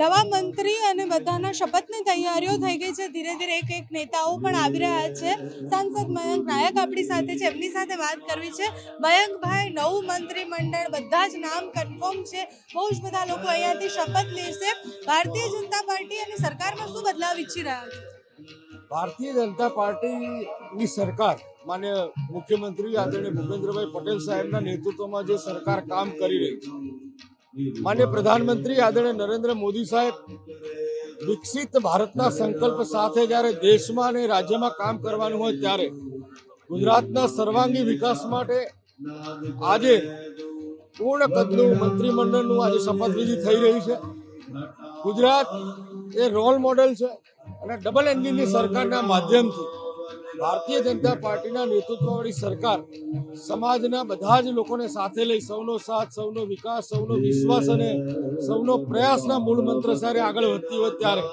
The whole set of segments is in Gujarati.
નવા મંત્રી અને બધાના શપથની તૈયારીઓ થઈ ગઈ છે. ધીરે ધીરે એક એક નેતાઓ પણ આવી રહ્યા છે. સાંસદ મયંક નાયક આપણી સાથે છે. એમની સાથે વાત કરવી છે. મયંકભાઈ, નવું મંત્રીમંડળ, બધા જ નામ કન્ફર્મ છે. બહુ જ બધા લોકો અહીંયાથી શપથ લેશે. ભારતીય જનતા પાર્ટી અને સરકારમાં શું બદલાવ ઈચ્છી રહ્યા છે? ભારતીય જનતા પાર્ટીની સરકાર, માન્ય મુખ્યમંત્રી આદરણીય ભૂપેન્દ્રભાઈ પટેલ સાહેબના નેતૃત્વમાં જે સરકાર કામ કરી રહી છે માન્ય પ્રધાનમંત્રી આદરણીય નરેન્દ્ર મોદી સાહેબ, વિકસિત ભારતના સંકલ્પ સાથે જ્યારે દેશમાં અને રાજ્યમાં કામ કરવાનું હોય ત્યારે ગુજરાતના સર્વાંગી વિકાસ માટે આજે પૂર્ણ કદનું મંત્રીમંડળનું આજે શપથવિધિ થઈ રહી છે. ગુજરાત એ રોલ મોડેલ છે અને ડબલ એન્જિનની સરકારના માધ્યમથી ભારતીય જનતા પાર્ટીના નેતૃત્વવાળી સરકાર સમાજના બધા જ લોકોને સાથે લઈ સૌનો સાથ, સૌનો વિકાસ, સૌનો વિશ્વાસ અને સૌનો પ્રયાસના મૂળ મંત્ર સાથે આગળ વધતી હોય ત્યારે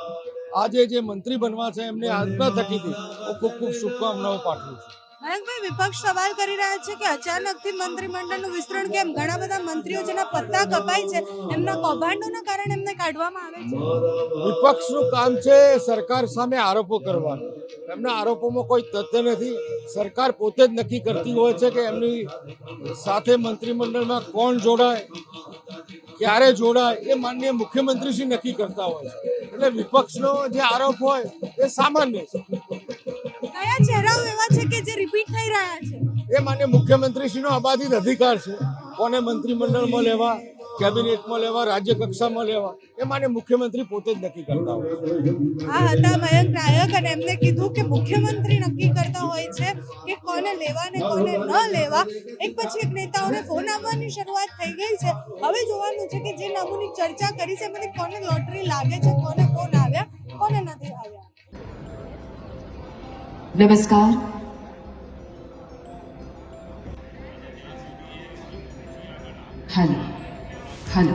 આજે જે મંત્રી બનવા છે એમને આજના થકીથી હું ખૂબ ખૂબ શુભકામનાઓ પાઠવું છું. મયંકભાઈ, વિપક્ષ સવાલ કરી રહ્યા છે કે અચાનકથી મંત્રીમંડળનું વિસ્તરણ કેમ? ઘણા બધા મંત્રીઓ જેના પત્તા કપાય છે, એમના કૌભાંડોના કારણે એમને કાઢવામાં આવે છે. વિપક્ષનું કામ છે સરકાર સામે આરોપો કરવાનું. એમના આરોપોમાં કોઈ તથ્ય નથી. સરકાર પોતે જ નક્કી કરતી હોય છે કે એમની સાથે મંત્રીમંડળમાં કોણ જોડાય, ક્યારે જોડાય, એ માનનીય મુખ્યમંત્રીશ્રી નક્કી કરતા હોય છે. એટલે વિપક્ષનો જે આરોપ હોય એ સામાન્ય છે. છે કે જે રિપીટ થઈ રહ્યા છે? એ માન્ય મુખ્યમંત્રીશ્રીનો અબાધિત અધિકાર છે. કોને મંત્રીમંડળમાં લેવા કેબિનેટમાં લેવા રાજ્ય કક્ષામાં લેવા એ માને મુખ્યમંત્રી પોતે જ નક્કી કરતા હોય આ હતા મયંક નાયક અને એમને કીધું કે મુખ્યમંત્રી નક્કી કરતા હોય છે કે કોને લેવા ને કોને ન લેવા. એક પછી એક નેતાઓને ફોન આવવાની શરૂઆત થઈ ગઈ છે. હવે જોવાનું છે કે જે નામોની ચર્ચા કરી છે મને કોને લોટરી લાગે છે કોને ફોન આવ્યા કોને નથી આવ્યા. નમસ્કાર. 看着，看着。